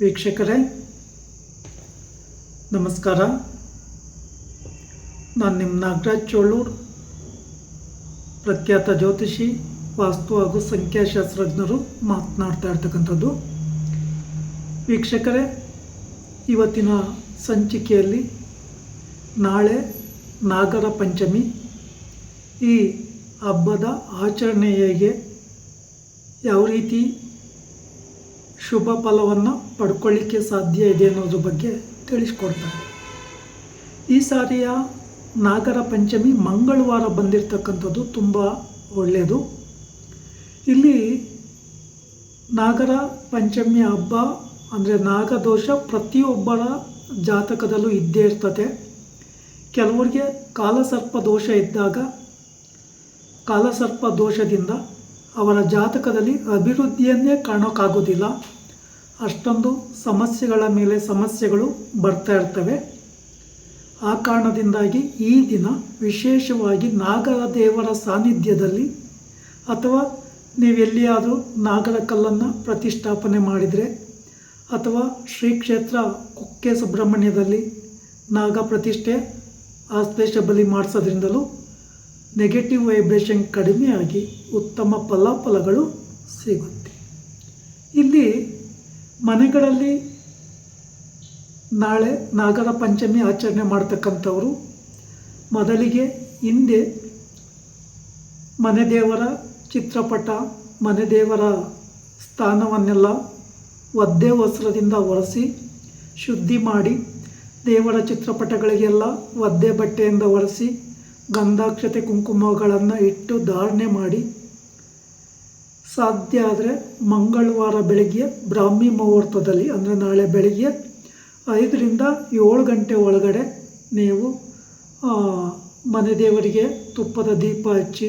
ವೀಕ್ಷಕರೇ, ನಮಸ್ಕಾರ. ನಾನು ನಿಮ್ಮ ನಾಗರಾಜ್ ಚೋಳೂರ್, ಪ್ರಖ್ಯಾತ ಜ್ಯೋತಿಷಿ, ವಾಸ್ತು ಹಾಗೂ ಸಂಖ್ಯಾಶಾಸ್ತ್ರಜ್ಞರು ಮಾತನಾಡ್ತಾ ಇರ್ತಕ್ಕಂಥದ್ದು. ವೀಕ್ಷಕರೇ, ಇವತ್ತಿನ ಸಂಚಿಕೆಯಲ್ಲಿ ನಾಳೆ ನಾಗರ ಪಂಚಮಿ. ಈ ಹಬ್ಬದ ಆಚರಣೆ ಹೇಗೆ, ಯಾವ ರೀತಿ ಶುಭ ಫಲವನ್ನು ಪಡ್ಕೊಳ್ಳಿಕ್ಕೆ ಸಾಧ್ಯ ಇದೆ ಅನ್ನೋದ್ರ ಬಗ್ಗೆ ತಿಳಿಸ್ಕೊಡ್ತಾರೆ. ಈ ಸಾರಿಯ ನಾಗರ ಪಂಚಮಿ ಮಂಗಳವಾರ ಬಂದಿರತಕ್ಕಂಥದ್ದು ತುಂಬ ಒಳ್ಳೆಯದು. ಇಲ್ಲಿ ನಾಗರ ಪಂಚಮಿ ಹಬ್ಬ ಅಂದರೆ ನಾಗದೋಷ ಪ್ರತಿಯೊಬ್ಬರ ಜಾತಕದಲ್ಲೂ ಇದ್ದೇ ಇರ್ತದೆ. ಕೆಲವರಿಗೆ ಕಾಲಸರ್ಪ ದೋಷ ಇದ್ದಾಗ ಕಾಲಸರ್ಪ ದೋಷದಿಂದ ಅವರ ಜಾತಕದಲ್ಲಿ ಅಭಿವೃದ್ಧಿಯನ್ನೇ ಕಾಣೋಕ್ಕಾಗೋದಿಲ್ಲ ಅಷ್ಟೊಂದು ಸಮಸ್ಯೆಗಳ ಮೇಲೆ ಸಮಸ್ಯೆಗಳು ಬರ್ತಾ ಇರ್ತವೆ. ಆ ಕಾರಣದಿಂದಾಗಿ ಈ ದಿನ ವಿಶೇಷವಾಗಿ ನಾಗರ ದೇವರ ಸಾನ್ನಿಧ್ಯದಲ್ಲಿ ಅಥವಾ ನೀವೆಲ್ಲಿಯಾದರೂ ನಾಗರ ಕಲ್ಲನ್ನು ಪ್ರತಿಷ್ಠಾಪನೆ ಮಾಡಿದರೆ ಅಥವಾ ಶ್ರೀ ಕ್ಷೇತ್ರ ಕುಕ್ಕೆ ಸುಬ್ರಹ್ಮಣ್ಯದಲ್ಲಿ ನಾಗ ಪ್ರತಿಷ್ಠೆ ಆಶ್ಲೇಷ ಬಲಿ ಮಾಡಿಸೋದ್ರಿಂದಲೂ ನೆಗೆಟಿವ್ ವೈಬ್ರೇಷನ್ ಕಡಿಮೆಯಾಗಿ ಉತ್ತಮ ಫಲಾಫಲಗಳು ಸಿಗುತ್ತೆ. ಇಲ್ಲಿ ಮನೆಗಳಲ್ಲಿ ನಾಳೆ ನಾಗರ ಪಂಚಮಿ ಆಚರಣೆ ಮಾಡ್ತಕ್ಕಂಥವರು. ಮೊದಲಿಗೆ ಹಿಂದೆ ಮನೆ ದೇವರ ಚಿತ್ರಪಟ, ಮನೆ ದೇವರ ಸ್ಥಾನವನ್ನೆಲ್ಲ ಒದ್ದೆ ವಸ್ತ್ರದಿಂದ ಒರೆಸಿ, ಶುದ್ಧಿ ಮಾಡಿ, ದೇವರ ಚಿತ್ರಪಟಗಳಿಗೆಲ್ಲ ಒದ್ದೆ ಬಟ್ಟೆಯಿಂದ ಒರೆಸಿ, ಗಂಧಾಕ್ಷತೆ ಕುಂಕುಮಗಳನ್ನು ಇಟ್ಟು ಧಾರಣೆ ಮಾಡಿ ಸಾಧ್ಯ ಆದರೆ ಮಂಗಳವಾರ ಬೆಳಗ್ಗೆ ಬ್ರಾಹ್ಮಿ ಮುಹೂರ್ತದಲ್ಲಿ, ಅಂದರೆ ನಾಳೆ ಬೆಳಗ್ಗೆ ಐದರಿಂದ ಏಳು ಗಂಟೆ ಒಳಗಡೆ ನೀವು ಮನೆ ದೇವರಿಗೆ ತುಪ್ಪದ ದೀಪ ಹಚ್ಚಿ,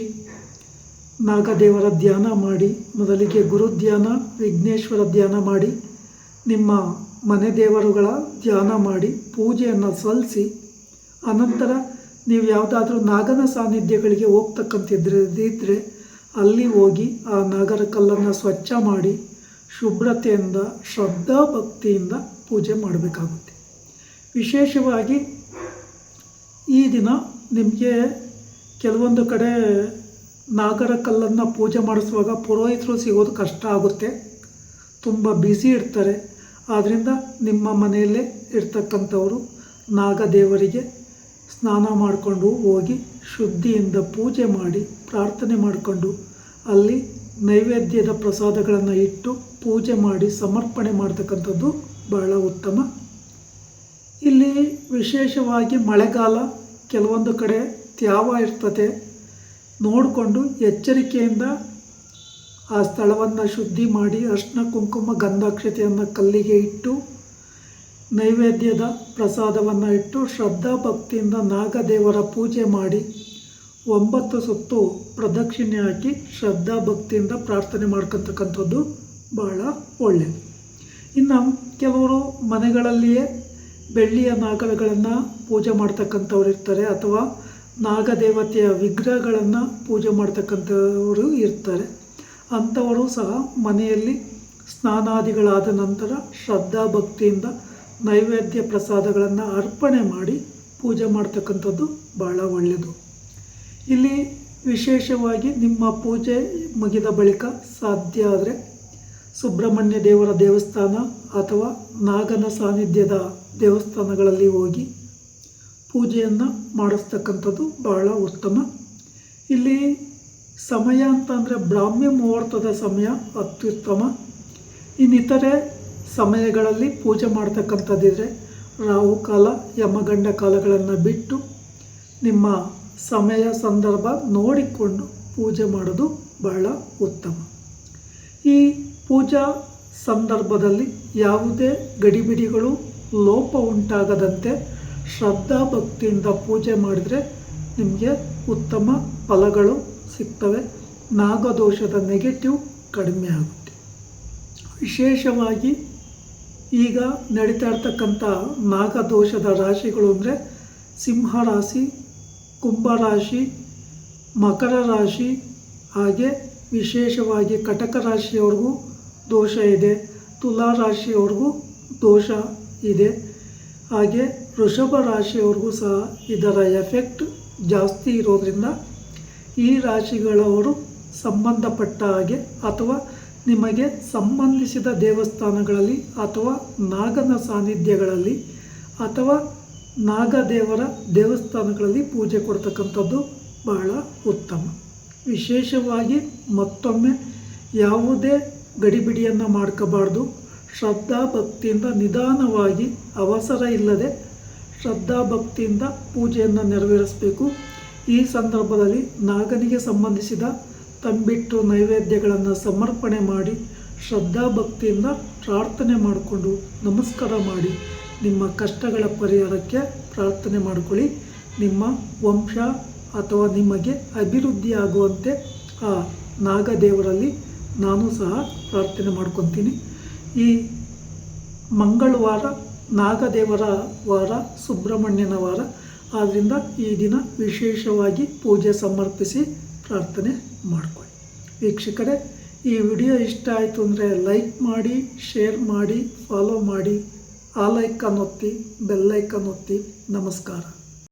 ನಾಗದೇವರ ಧ್ಯಾನ ಮಾಡಿ, ಮೊದಲಿಗೆ ಗುರು ಧ್ಯಾನ, ವಿಘ್ನೇಶ್ವರ ಧ್ಯಾನ ಮಾಡಿ, ನಿಮ್ಮ ಮನೆ ದೇವರುಗಳ ಧ್ಯಾನ ಮಾಡಿ, ಪೂಜೆಯನ್ನು ಸಲ್ಲಿಸಿ, ಅನಂತರ ನೀವು ಯಾವುದಾದ್ರೂ ನಾಗನ ಸಾನ್ನಿಧ್ಯಗಳಿಗೆ ಹೋಗ್ತಕ್ಕಂತಿದ್ರೆ ಇದ್ದರೆ ಅಲ್ಲಿ ಹೋಗಿ ಆ ನಾಗರ ಕಲ್ಲನ್ನು ಸ್ವಚ್ಛ ಮಾಡಿ ಶುಭ್ರತೆಯಿಂದ ಶ್ರದ್ಧಾ ಭಕ್ತಿಯಿಂದ ಪೂಜೆ ಮಾಡಬೇಕಾಗುತ್ತೆ. ವಿಶೇಷವಾಗಿ ಈ ದಿನ ನಿಮಗೆ ಕೆಲವೊಂದು ಕಡೆ ನಾಗರ ಕಲ್ಲನ್ನು ಪೂಜೆ ಮಾಡಿಸುವಾಗ ಪುರೋಹಿತರು ಸಿಗೋದು ಕಷ್ಟ ಆಗುತ್ತೆ. ತುಂಬ ಬ್ಯುಸಿ ಇರ್ತಾರೆ. ಆದ್ದರಿಂದ ನಿಮ್ಮ ಮನೆಯಲ್ಲೇ ಇರ್ತಕ್ಕಂಥವರು ನಾಗದೇವರಿಗೆ ಸ್ನಾನ ಮಾಡಿಕೊಂಡು ಹೋಗಿ ಶುದ್ಧಿಯಿಂದ ಪೂಜೆ ಮಾಡಿ ಪ್ರಾರ್ಥನೆ ಮಾಡಿಕೊಂಡು ಅಲ್ಲಿ ನೈವೇದ್ಯದ ಪ್ರಸಾದಗಳನ್ನು ಇಟ್ಟು ಪೂಜೆ ಮಾಡಿ ಸಮರ್ಪಣೆ ಮಾಡ್ತಕ್ಕಂಥದ್ದು ಬಹಳ ಉತ್ತಮ. ಇಲ್ಲಿ ವಿಶೇಷವಾಗಿ ಮಳೆಗಾಲ ಕೆಲವೊಂದು ಕಡೆ ತ್ಯಾವ ಇರ್ತದೆ ನೋಡಿಕೊಂಡು ಎಚ್ಚರಿಕೆಯಿಂದ ಆ ಸ್ಥಳವನ್ನು ಶುದ್ಧಿ ಮಾಡಿ ಅರ್ಶಿನ, ಕುಂಕುಮ, ಗಂಧಾಕ್ಷತೆಯನ್ನು ಕಲ್ಲಿಗೆ ಇಟ್ಟು ನೈವೇದ್ಯದ ಪ್ರಸಾದವನ್ನು ಇಟ್ಟು ಶ್ರದ್ಧಾ ಭಕ್ತಿಯಿಂದ ನಾಗದೇವರ ಪೂಜೆ ಮಾಡಿ ಒಂಬತ್ತು ಸುತ್ತು ಪ್ರದಕ್ಷಿಣೆ ಹಾಕಿ ಶ್ರದ್ಧಾ ಭಕ್ತಿಯಿಂದ ಪ್ರಾರ್ಥನೆ ಮಾಡ್ಕೊತಕ್ಕಂಥದ್ದು ಬಹಳ ಒಳ್ಳೆಯದು ಇನ್ನು ಕೆಲವರು ಮನೆಗಳಲ್ಲಿಯೇ ಬೆಳ್ಳಿಯ ನಾಗಲಗಳನ್ನು ಪೂಜೆ ಮಾಡ್ತಕ್ಕಂಥವ್ರು ಇರ್ತಾರೆ ಅಥವಾ ನಾಗದೇವತೆಯ ವಿಗ್ರಹಗಳನ್ನು ಪೂಜೆ ಮಾಡ್ತಕ್ಕಂಥವರು ಇರ್ತಾರೆ. ಅಂಥವರು ಸಹ ಮನೆಯಲ್ಲಿ ಸ್ನಾನಾದಿಗಳಾದ ನಂತರ ಶ್ರದ್ಧಾ ಭಕ್ತಿಯಿಂದ ನೈವೇದ್ಯ ಪ್ರಸಾದಗಳನ್ನು ಅರ್ಪಣೆ ಮಾಡಿ ಪೂಜೆ ಮಾಡ್ತಕ್ಕಂಥದ್ದು ಭಾಳ ಒಳ್ಳೆಯದು ಇಲ್ಲಿ ವಿಶೇಷವಾಗಿ ನಿಮ್ಮ ಪೂಜೆ ಮುಗಿದ ಬಳಿಕ ಸಾಧ್ಯ ಆದರೆ ಸುಬ್ರಹ್ಮಣ್ಯ ದೇವರ ದೇವಸ್ಥಾನ ಅಥವಾ ನಾಗನ ಸಾನ್ನಿಧ್ಯದ ದೇವಸ್ಥಾನಗಳಲ್ಲಿ ಹೋಗಿ ಪೂಜೆಯನ್ನು ಮಾಡಿಸ್ತಕ್ಕಂಥದ್ದು ಬಹಳ ಉತ್ತಮ. ಇಲ್ಲಿ ಸಮಯ ಅಂತಂದರೆ ಬ್ರಾಹ್ಮ್ಯ ಮುಹೂರ್ತದ ಸಮಯ ಅತ್ಯುತ್ತಮ. ಇನ್ನಿತರೆ ಸಮಯಗಳಲ್ಲಿ ಪೂಜೆ ಮಾಡ್ತಕ್ಕಂಥದ್ದಿದ್ರೆ ರಾಹುಕಾಲ, ಯಮಗಂಡ ಕಾಲಗಳನ್ನು ಬಿಟ್ಟು ನಿಮ್ಮ ಸಮಯ ಸಂದರ್ಭ ನೋಡಿಕೊಂಡು ಪೂಜೆ ಮಾಡೋದು ಬಹಳ ಉತ್ತಮ. ಈ ಪೂಜಾ ಸಂದರ್ಭದಲ್ಲಿ ಯಾವುದೇ ಗಡಿಬಿಡಿಗಳು, ಲೋಪ ಉಂಟಾಗದಂತೆ ಶ್ರದ್ಧಾ ಭಕ್ತಿಯಿಂದ ಪೂಜೆ ಮಾಡಿದರೆ ನಿಮಗೆ ಉತ್ತಮ ಫಲಗಳು ಸಿಗ್ತವೆ. ನಾಗದೋಷದ ನೆಗೆಟಿವ್ ಕಡಿಮೆ ಆಗುತ್ತೆ. ವಿಶೇಷವಾಗಿ ಈಗ ನಡೀತಾ ಇರ್ತಕ್ಕಂಥ ನಾಗದೋಷದ ರಾಶಿಗಳು ಅಂದರೆ ಸಿಂಹ ರಾಶಿ ಕುಂಭ ರಾಶಿ, ಮಕರ ರಾಶಿ, ಹಾಗೆ ವಿಶೇಷವಾಗಿ ಕಟಕ ರಾಶಿಯವ್ರಿಗೂ ದೋಷ ಇದೆ. ತುಲಾ ರಾಶಿಯವ್ರಿಗೂ ದೋಷ ಇದೆ. ಹಾಗೆ ವೃಷಭ ರಾಶಿಯವ್ರಿಗೂ ಸಹ ಇದರ ಎಫೆಕ್ಟ್ ಜಾಸ್ತಿ ಇರೋದರಿಂದ ಈ ರಾಶಿಗಳವರು ಸಂಬಂಧಪಟ್ಟ ಹಾಗೆ ಅಥವಾ ನಿಮಗೆ ಸಂಬಂಧಿಸಿದ ದೇವಸ್ಥಾನಗಳಲ್ಲಿ ಅಥವಾ ನಾಗನ ಸಾನ್ನಿಧ್ಯಗಳಲ್ಲಿ ಅಥವಾ ನಾಗದೇವರ ದೇವಸ್ಥಾನಗಳಲ್ಲಿ ಪೂಜೆ ಕೊಡ್ತಕ್ಕಂಥದ್ದು ಬಹಳ ಉತ್ತಮ. ವಿಶೇಷವಾಗಿ ಮತ್ತೊಮ್ಮೆ ಯಾವುದೇ ಗಡಿಬಿಡಿಯನ್ನು ಮಾಡ್ಕೋಬಾರ್ದು. ಶ್ರದ್ಧಾ ಭಕ್ತಿಯಿಂದ ನಿಧಾನವಾಗಿ ಅವಸರ ಇಲ್ಲದೆ ಶ್ರದ್ಧಾ ಭಕ್ತಿಯಿಂದ ಪೂಜೆಯನ್ನು ನೆರವೇರಿಸಬೇಕು. ಈ ಸಂದರ್ಭದಲ್ಲಿ ನಾಗನಿಗೆ ಸಂಬಂಧಿಸಿದ ತಂಬಿಟ್ಟು ನೈವೇದ್ಯಗಳನ್ನು ಸಮರ್ಪಣೆ ಮಾಡಿ ಶ್ರದ್ಧಾ ಭಕ್ತಿಯಿಂದ ಪ್ರಾರ್ಥನೆ ಮಾಡಿಕೊಂಡು ನಮಸ್ಕಾರ ಮಾಡಿ. ನಿಮ್ಮ ಕಷ್ಟಗಳ ಪರಿಹಾರಕ್ಕೆ ಪ್ರಾರ್ಥನೆ ಮಾಡಿಕೊಳ್ಳಿ. ನಿಮ್ಮ ವಂಶ ಅಥವಾ ನಿಮಗೆ ಅಭಿವೃದ್ಧಿ ಆಗುವಂತೆ ಆ ನಾಗದೇವರಲ್ಲಿ ನಾನು ಸಹ ಪ್ರಾರ್ಥನೆ ಮಾಡ್ಕೊತೀನಿ. ಈ ಮಂಗಳವಾರ, ನಾಗದೇವರ ವಾರ, ಸುಬ್ರಹ್ಮಣ್ಯನ ವಾರ ಆದ್ದರಿಂದ ಈ ದಿನ ವಿಶೇಷವಾಗಿ ಪೂಜೆ ಸಮರ್ಪಿಸಿ ಪ್ರಾರ್ಥನೆ ಮಾಡಿಕೊಳ್ಳಿ. ವೀಕ್ಷಕರೇ, ಈ ವಿಡಿಯೋ ಇಷ್ಟ ಆಯಿತು ಅಂದರೆ ಲೈಕ್ ಮಾಡಿ, ಶೇರ್ ಮಾಡಿ, ಫಾಲೋ ಮಾಡಿ. ಆ ಲೈಕನ್ ಒತ್ತಿ ಬೆಲ್ಲೈಕನ್ ಒತ್ತಿ ನಮಸ್ಕಾರ.